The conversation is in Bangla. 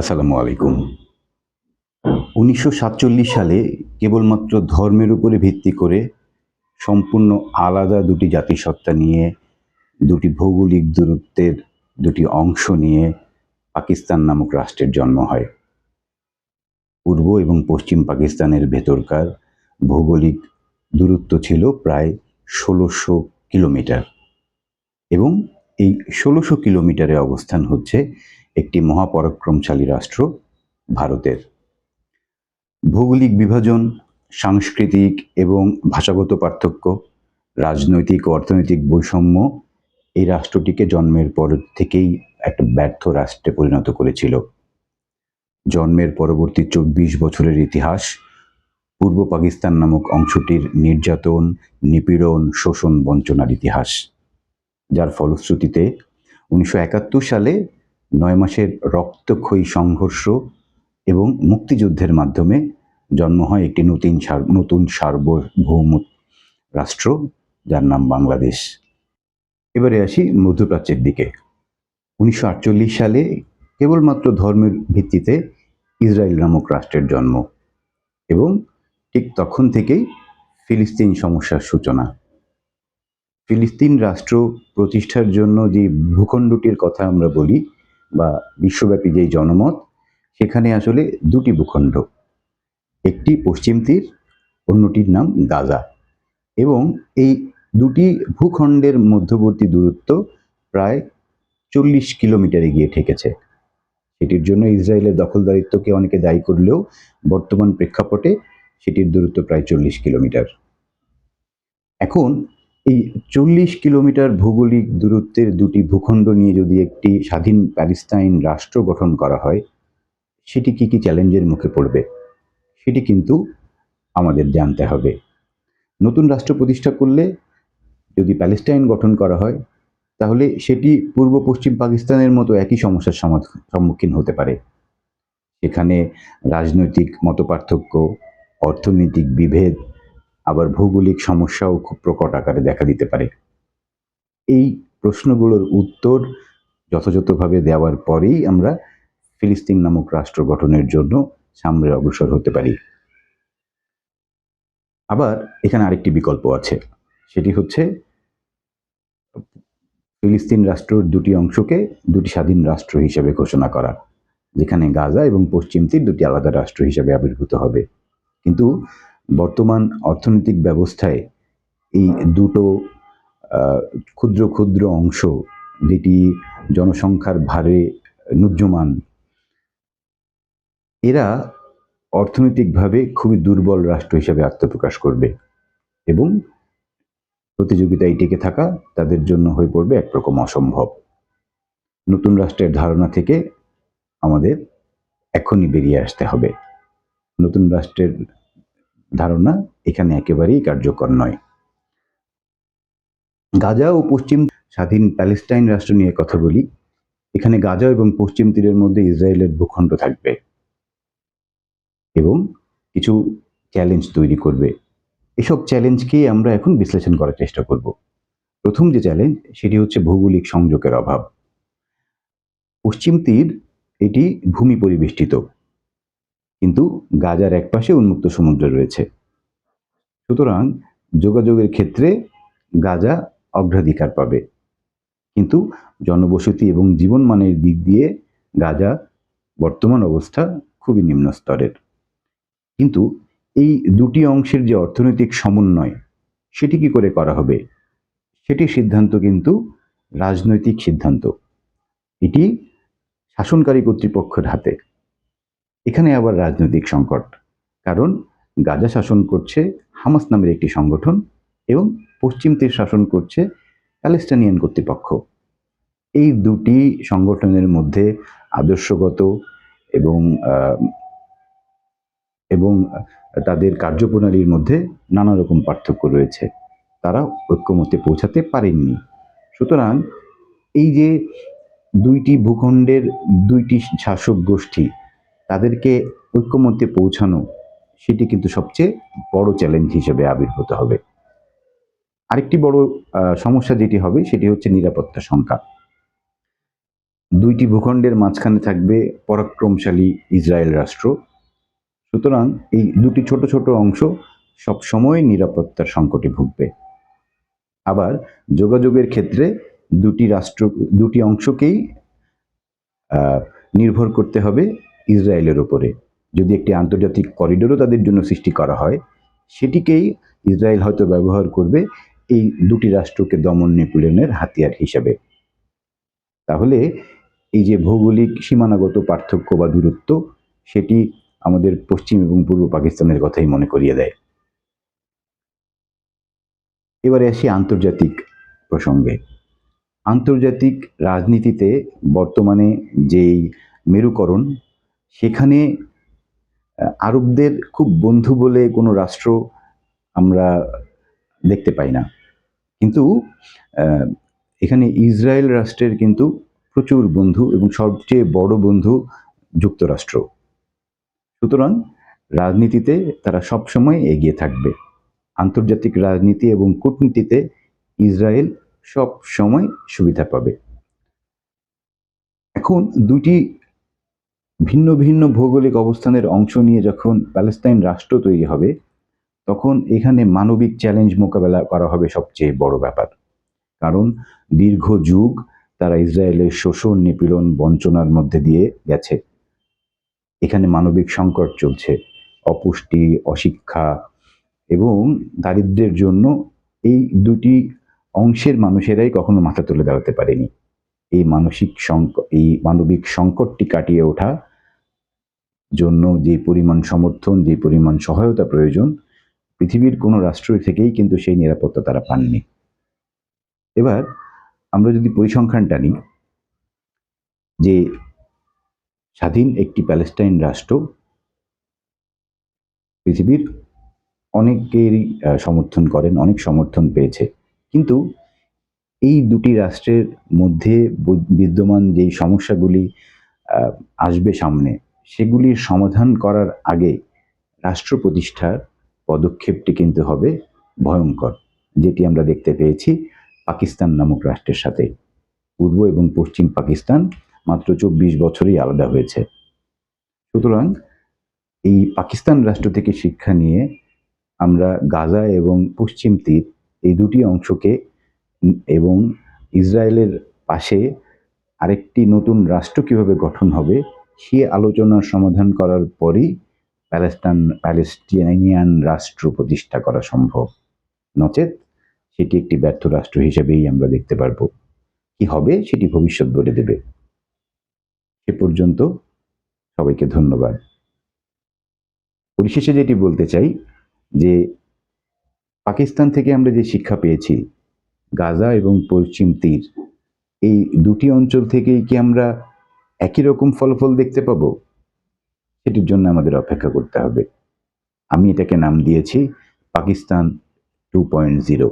আসসালামু আলাইকুম। উনিশশো সাতচল্লিশ সালে কেবলমাত্র ধর্মের উপরে ভিত্তি করে সম্পূর্ণ আলাদা দুটি জাতিসত্তা নিয়ে, দুটি ভৌগোলিক দূরত্বের দুটি অংশ নিয়ে পাকিস্তান নামক রাষ্ট্রের জন্ম হয়। পূর্ব এবং পশ্চিম পাকিস্তানের ভেতরকার ভৌগোলিক দূরত্ব ছিল প্রায় ষোলোশো কিলোমিটার এবং এই ষোলোশো কিলোমিটারে অবস্থান হচ্ছে একটি মহাপরাক্রমশালী রাষ্ট্র ভারতের। ভৌগোলিক বিভাজন, সাংস্কৃতিক এবং ভাষাগত পার্থক্য, রাজনৈতিক অর্থনৈতিক বৈষম্য এই রাষ্ট্রটিকে জন্মের পর থেকেই একটা ব্যর্থ রাষ্ট্রে পরিণত করেছিল। জন্মের পরবর্তী চব্বিশ বছরের ইতিহাস, পূর্ব পাকিস্তান নামক অংশটির নির্যাতন, নিপীড়ন, শোষণ বঞ্চনার ইতিহাস, যার ফলশ্রুতিতে উনিশশো একাত্তর সালে নয় মাসের রক্তক্ষয়ী সংঘর্ষ এবং মুক্তিযুদ্ধের মাধ্যমে জন্ম হয় একটি নতুন নতুন সার্বভৌম রাষ্ট্র যার নাম বাংলাদেশ। এবারে আসি মধ্যপ্রাচ্যের দিকে। উনিশশো আটচল্লিশ সালে কেবলমাত্র ধর্মের ভিত্তিতে ইসরায়েল নামক রাষ্ট্রের জন্ম এবং ঠিক তখন থেকেই ফিলিস্তিন সমস্যার সূচনা। ফিলিস্তিন রাষ্ট্র প্রতিষ্ঠার জন্য যে ভূখণ্ডটির কথা আমরা বলি বা বিশ্বব্যাপী যেই জনমত, সেখানে আসলে দুটি ভূখণ্ড। একটি পশ্চিম তীর, অন্যটির নাম গাজা। এবং এই দুটি ভূখণ্ডের মধ্যবর্তী দূরত্ব প্রায় চল্লিশ কিলোমিটারে গিয়ে ঠেকেছে। সেটির জন্য ইসরায়েলের দখলদারিত্বকে অনেকে দায়ী করলেও বর্তমান প্রেক্ষাপটে সেটির দূরত্ব প্রায় চল্লিশ কিলোমিটার। এখন এই চল্লিশ কিলোমিটার ভৌগোলিক দূরত্বের দুটি ভূখণ্ড নিয়ে যদি একটি স্বাধীন প্যালেস্তাইন রাষ্ট্র গঠন করা হয়, সেটি কি কি চ্যালেঞ্জের মুখে পড়বে? সেটি কিন্তু আমাদের জানতে হবে। নতুন রাষ্ট্র প্রতিষ্ঠা করলে যদি প্যালেস্টাইন গঠন করা হয়, তাহলে সেটি পূর্ব পশ্চিম পাকিস্তানের মতো একই সমস্যার সম্মুখীন হতে পারে। সেখানে রাজনৈতিক মতপার্থক্য, অর্থনৈতিক বিভেদ আবার ভৌগোলিক সমস্যাও খুব প্রকট আকারে দেখা দিতে পারে। এই প্রশ্নগুলোর উত্তর যথাযথভাবে দেওয়ার পরেই আমরা ফিলিস্তিন নামক রাষ্ট্র গঠনের জন্য সামনে অগ্রসর হতে পারি। আবার এখানে আরেকটি বিকল্প আছে। সেটি হচ্ছে ফিলিস্তিন রাষ্ট্রের দুটি অংশকে দুটি স্বাধীন রাষ্ট্র হিসেবে ঘোষণা করা, যেখানে গাজা এবং পশ্চিম তীর দুটি আলাদা রাষ্ট্র হিসেবে আবির্ভূত হবে। কিন্তু বর্তমান অর্থনৈতিক ব্যবস্থায় এই দুটো ক্ষুদ্র ক্ষুদ্র অংশ যেটি জনসংখ্যার ভারে নুজ্যমান এরা অর্থনৈতিকভাবে খুবই দুর্বল রাষ্ট্র হিসেবে আত্মপ্রকাশ করবে এবং প্রতিযোগিতায় টিকে থাকা তাদের জন্য হয়ে পড়বে একরকম অসম্ভব। নতুন রাষ্ট্রের ধারণা থেকে আমাদের এখনই বেরিয়ে আসতে হবে। নতুন রাষ্ট্রের ধারণা এখানে একেবারেই কার্যকর নয়। গাজা ও পশ্চিম স্বাধীন প্যালেস্টাইন রাষ্ট্র নিয়ে কথা বলি, এখানে গাজা এবং পশ্চিম তীরের মধ্যে ইসরায়েলের ভূখণ্ড থাকবে এবং কিছু চ্যালেঞ্জ তৈরি করবে। এসব চ্যালেঞ্জকে আমরা এখন বিশ্লেষণ করার চেষ্টা করব। প্রথম যে চ্যালেঞ্জ সেটি হচ্ছে ভৌগোলিক সংযোগের অভাব। পশ্চিম তীর, এটি ভূমি পরিবেষ্টিত। কিন্তু গাজার একপাশে উন্মুক্ত সমুদ্র রয়েছে। সুতরাং যোগাযোগের ক্ষেত্রে গাজা অগ্রাধিকার পাবে। কিন্তু জনবসতি এবং জীবনমানের দিক দিয়ে গাজা বর্তমান অবস্থা খুবই নিম্ন স্তরের কিন্তু এই দুটি অংশের যে অর্থনৈতিক সমন্বয়, সেটি কি করে করা হবে? সেটি সিদ্ধান্ত কিন্তু রাজনৈতিক সিদ্ধান্ত। এটি শাসনকারী কর্তৃপক্ষের হাতে। এখানে আবার রাজনৈতিক সংকট। কারণ গাজা শাসন করছে হামাস নামের একটি সংগঠন এবং পশ্চিম তীর শাসন করছে প্যালেস্টানিয়ান কর্তৃপক্ষ। এই দুটি সংগঠনের মধ্যে আদর্শগত এবং এবং তাদের কার্যপ্রণালীর মধ্যে নানা রকম পার্থক্য রয়েছে। তারা ঐক্যমতে পৌঁছাতে পারেননি। সুতরাং এই যে দুইটি ভূখণ্ডের দুইটি শাসক গোষ্ঠী তাদেরকে ঐক্যমত্যে পৌঁছানো, সেটি কিন্তু সবচেয়ে বড় চ্যালেঞ্জ হিসেবে আবির্ভূত হবে। আরেকটি বড় সমস্যা যেটি হবে, সেটি হচ্ছে নিরাপত্তা সংখ্যা। দুইটি ভূখণ্ডের মাঝখানে থাকবে পরাক্রমশালী ইসরায়েল রাষ্ট্র। সুতরাং এই দুটি ছোট ছোট অংশ সবসময় নিরাপত্তার সংকটে ভুগবে। আবার যোগাযোগের ক্ষেত্রে দুটি রাষ্ট্র, দুটি অংশকেই নির্ভর করতে হবে ইসরায়েলের ওপরে যদি একটি আন্তর্জাতিক করিডোরও তাদের জন্য সৃষ্টি করা হয়, সেটিকেই ইসরায়েল হয়তো ব্যবহার করবে এই দুটি রাষ্ট্রকে দমন নিপীড়নের হাতিয়ার হিসেবে। তাহলে এই যে ভৌগোলিক সীমানাগত পার্থক্য বা দূরত্ব, সেটি আমাদের পশ্চিম এবং পূর্ব পাকিস্তানের কথাই মনে করিয়ে দেয়। এবারে আসি আন্তর্জাতিক প্রসঙ্গে। আন্তর্জাতিক রাজনীতিতে বর্তমানে যেই মেরুকরণ সেখানে আরবদের খুব বন্ধু বলে কোনো রাষ্ট্র আমরা দেখতে পাই না। কিন্তু এখানে ইসরায়েল রাষ্ট্রের কিন্তু প্রচুর বন্ধু এবং সবচেয়ে বড় বন্ধু যুক্তরাষ্ট্র। সুতরাং রাজনীতিতে তারা সবসময় এগিয়ে থাকবে। আন্তর্জাতিক রাজনীতি এবং কূটনীতিতে ইসরায়েল সব সময় সুবিধা পাবে। এখন দুটি ভিন্ন ভিন্ন ভৌগোলিক অবস্থানের অংশ নিয়ে যখন প্যালেস্তাইন রাষ্ট্র তৈরি হবে, তখন এখানে মানবিক চ্যালেঞ্জ মোকাবেলা করা হবে সবচেয়ে বড় ব্যাপার। কারণ দীর্ঘ যুগ তারা ইসরায়েলের শোষণ, নিপীড়ন বঞ্চনার মধ্যে দিয়ে গেছে। এখানে মানবিক সংকট চলছে, অপুষ্টি, অশিক্ষা এবং দারিদ্র্যের জন্য এই দুটি অংশের মানুষেরাই কখনো মাথা তুলে দাঁড়াতে পারেনি। এই মানসিক সংকট এই মানবিক সংকটটি কাটিয়ে ওঠা জন্য যে পরিমাণ সমর্থন, যে পরিমাণ সহায়তা প্রয়োজন, পৃথিবীর কোনো রাষ্ট্র থেকেই কিন্তু সেই নিরাপত্তা তারা পাননি। এবার আমরা যদি পরিসংখ্যান টানি যে স্বাধীন একটি প্যালেস্টাইন রাষ্ট্র, পৃথিবীর অনেকেরই সমর্থন করেন, অনেক সমর্থন পেয়েছে। কিন্তু এই দুটি রাষ্ট্রের মধ্যে বিদ্যমান যেই সমস্যাগুলি আসবে সামনে সেগুলির সমাধান করার আগে রাষ্ট্র প্রতিষ্ঠার পদক্ষেপটি কিন্তু হবে ভয়ঙ্কর, যেটি আমরা দেখতে পেয়েছি পাকিস্তান নামক রাষ্ট্রের সাথে। পূর্ব এবং পশ্চিম পাকিস্তান মাত্র চব্বিশ বছরই আলাদা হয়েছে। সুতরাং এই পাকিস্তান রাষ্ট্র থেকে শিক্ষা নিয়ে আমরা গাজা এবং পশ্চিম তীর এই দুটি অংশকে এবং ইসরায়েলের পাশে আরেকটি নতুন রাষ্ট্র কীভাবে গঠন হবে সে আলোচনার সমাধান করার পরই প্যালেস্টাইন প্যালেস্টিনিয়ান রাষ্ট্র প্রতিষ্ঠা করা সম্ভব। নচেত সেটি একটি ব্যর্থ রাষ্ট্র হিসেবেই আমরা দেখতে পারব। কি হবে সেটি ভবিষ্যৎ বলে দেবে। সে পর্যন্ত সবাইকে ধন্যবাদ। পরিশেষে যেটি বলতে চাই যে পাকিস্তান থেকে আমরা যে শিক্ষা পেয়েছি, গাজা এবং পশ্চিম তীর, এই দুটি অঞ্চল থেকেই কি আমরা একই রকম ফলাফল দেখতে পাবো? সেটির জন্য আমাদের অপেক্ষা করতে হবে। আমি এটাকে নাম দিয়েছি পাকিস্তান টু পয়েন্ট জিরো